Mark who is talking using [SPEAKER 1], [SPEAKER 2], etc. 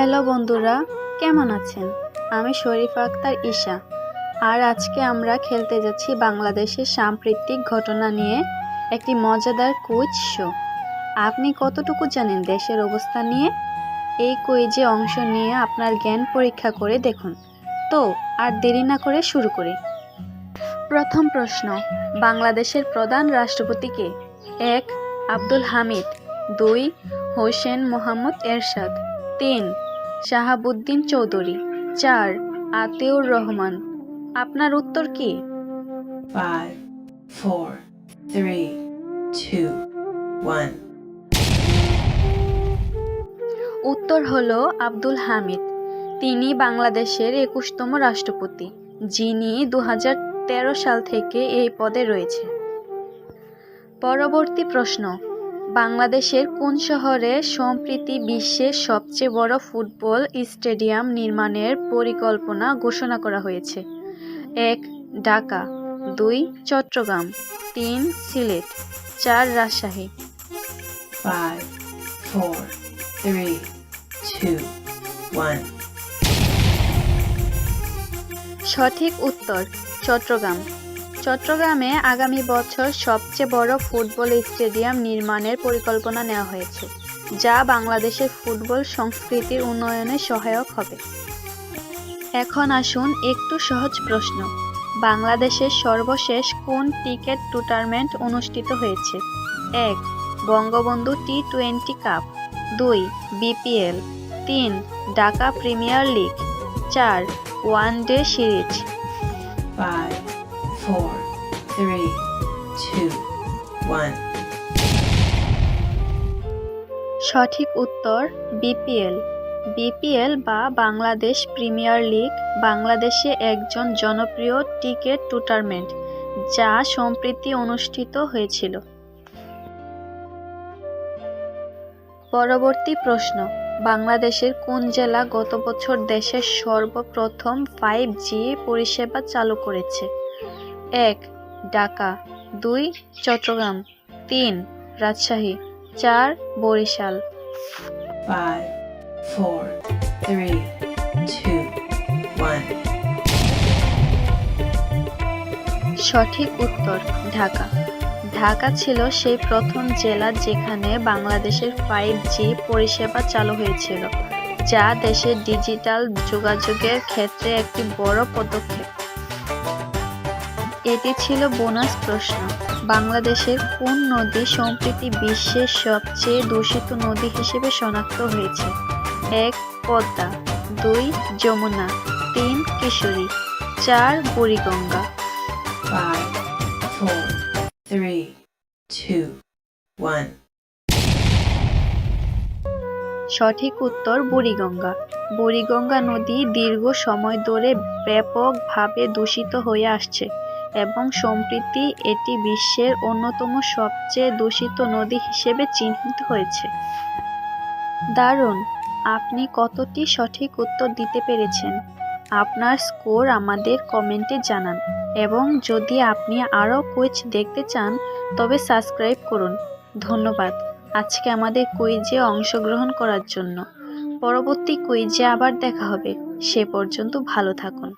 [SPEAKER 1] Hello বন্ধুরা, কেমন আছেন? আমি শরীফা আক্তার ঈশা। আর আজকে আমরা খেলতে যাচ্ছি বাংলাদেশের সাম্প্রতিক ঘটনা নিয়ে একটি মজাদার কুইজ শো। আপনি কতটুকু জানেন দেশের অবস্থা নিয়ে? এই কুইজে অংশ নিয়ে আপনার জ্ঞান পরীক্ষা করে দেখুন। তো, আর দেরি না করে শুরু করি। প্রথম প্রশ্ন, বাংলাদেশের প্রধান রাষ্ট্রপতি কে? এক, আব্দুল হামিদ। দুই, হোসেন মোহাম্মদ এরশাদ। তিন শাহাবুদ্দিন চৌধুরী। চার আতিউর রহমান। আপনার উত্তর কি?
[SPEAKER 2] Five, four, three, two, one.
[SPEAKER 1] উত্তর হল আব্দুল হামিদ। তিনি বাংলাদেশের একুশতম রাষ্ট্রপতি যিনি দু হাজার তেরো সাল থেকে এই পদে রয়েছে। পরবর্তী প্রশ্ন। বাংলাদেশের কোন শহরে সম্প্রতি বিশ্বের সবচেয়ে বড় ফুটবল স্টেডিয়াম নির্মাণের পরিকল্পনা ঘোষণা করা হয়েছে? এক ঢাকা। দুই চট্টগ্রাম। তিন সিলেট। চার Rajshahi.
[SPEAKER 2] Five, four, three, two, one.
[SPEAKER 1] সঠিক উত্তর চট্টগ্রাম। চট্টগ্রামে আগামী বছর সবচেয়ে বড় ফুটবল স্টেডিয়াম নির্মাণের পরিকল্পনা নেওয়া হয়েছে যা বাংলাদেশের ফুটবল সংস্কৃতির উন্নয়নে সহায়ক হবে। এখন আসুন একটু সহজ প্রশ্ন বাংলাদেশের সর্বশেষ কোন টিকেট টুর্নামেন্ট অনুষ্ঠিত হয়েছে? এক বঙ্গবন্ধু টি টোয়েন্টি কাপ। দুই বিপিএল। তিন ঢাকা প্রিমিয়ার লিগ। চার one day series.
[SPEAKER 2] Five, four, three, two, one.
[SPEAKER 1] সঠিক উত্তর বিপিএল। বিপিএল বা বাংলাদেশ প্রিমিয়ার লিগ বাংলাদেশে একজন জনপ্রিয় টিকেট টুর্নামেন্ট যা সম্প্রতি অনুষ্ঠিত হয়েছিল। পরবর্তী প্রশ্ন বাংলাদেশের কোন জেলা গত বছর দেশের সর্বপ্রথম ফাইভ জি পরিষেবা চালু করেছে? এক ঢাকা। দুই চট্টগ্রাম। তিন রাজশাহী। চার Barishal.
[SPEAKER 2] Five, four, three, two, one.
[SPEAKER 1] সঠিক উত্তর ঢাকা। ঢাকা ছিল সেই প্রথম জেলা যেখানে বাংলাদেশের ফাইভ জি পরিষেবা চালু হয়েছিল যা দেশের ডিজিটাল যোগাযোগের ক্ষেত্রে একটি বড় পদক্ষেপ। এটি ছিল বোনাস প্রশ্ন। বাংলাদেশের কোন নদী সম্প্রতি বিশ্বের সবচেয়ে দূষিত নদী হিসেবে শনাক্ত হয়েছে? এক পদ্মা দুই যমুনা তিন কিশোরী চার Buriganga.
[SPEAKER 2] Five, four, three, two, one.
[SPEAKER 1] সঠিক উত্তর বুড়িগঙ্গা। বুড়িগঙ্গা নদী দীর্ঘ সময় ধরে ব্যাপকভাবে দূষিত হয়ে আসছে। এবং সম্প্রতি এটি বিশ্বের অন্যতম সবচেয়ে দূষিত নদী হিসেবে চিহ্নিত হয়েছে। দারুণ! আপনি কতটি সঠিক উত্তর দিতে পেরেছেন? আপনার স্কোর আমাদের কমেন্টে জানান এবং যদি আপনি আরও কুইজ দেখতে চান, তবে সাবস্ক্রাইব করুন। ধন্যবাদ। আজকে আমাদের কুইজে অংশগ্রহণ করার জন্য। পরবর্তী কুইজে আবার দেখা হবে। সে পর্যন্ত ভালো থাকুন।